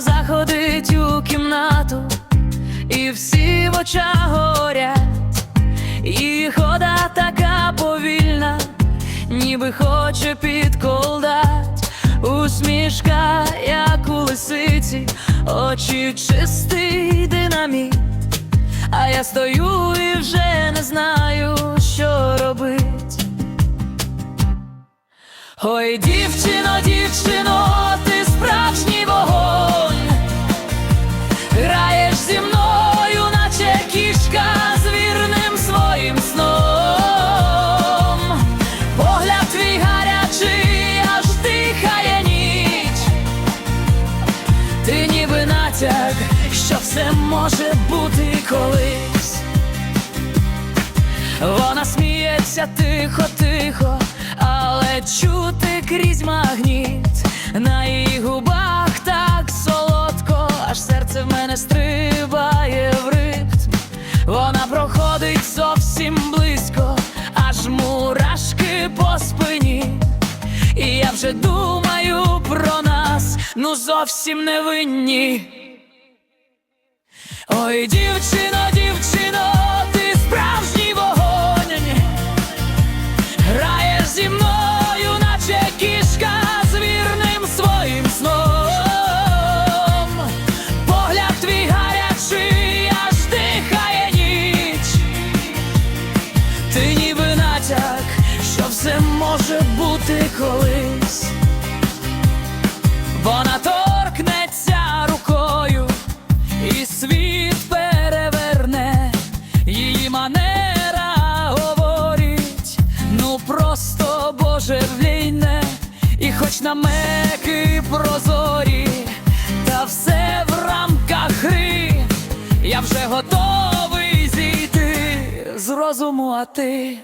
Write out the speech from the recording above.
заходить у кімнату, і всі в очах горять, і хода така повільна, ніби хоче підколдать, усмішка, як у лисиці, очі чистий динаміт. А я стою і вже не знаю, що робить. Ой, дівчино, дівчино, все може бути колись. Вона сміється тихо, тихо, але чути крізь магніт. На її губах так солодко, аж серце в мене стрибає в ритм. Вона проходить зовсім близько, аж мурашки по спині. І я вже думаю про нас, ну зовсім не винні. Ой, дівчино, дівчино, ти справжній вогонь, граєш зі мною, наче кішка з вірним своїм сном. Погляд твій гарячий, аж дихає ніч. Ти ніби натяк, що все може бути колись. Її говорить, ну просто божевлійне, і хоч намеки прозорі, та все в рамках гри, я вже готовий зійти з розуму, а ти.